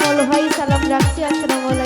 শ্যামল ভাই সালাম রাখছি আসসালামু আলাইকুম।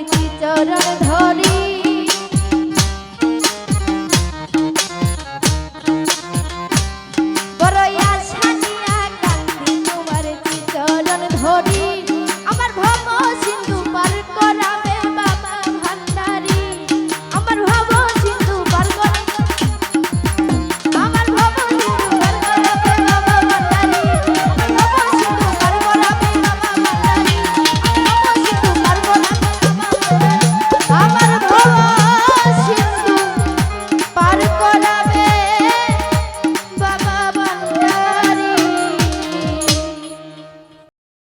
হয়েছি চরণ ধরে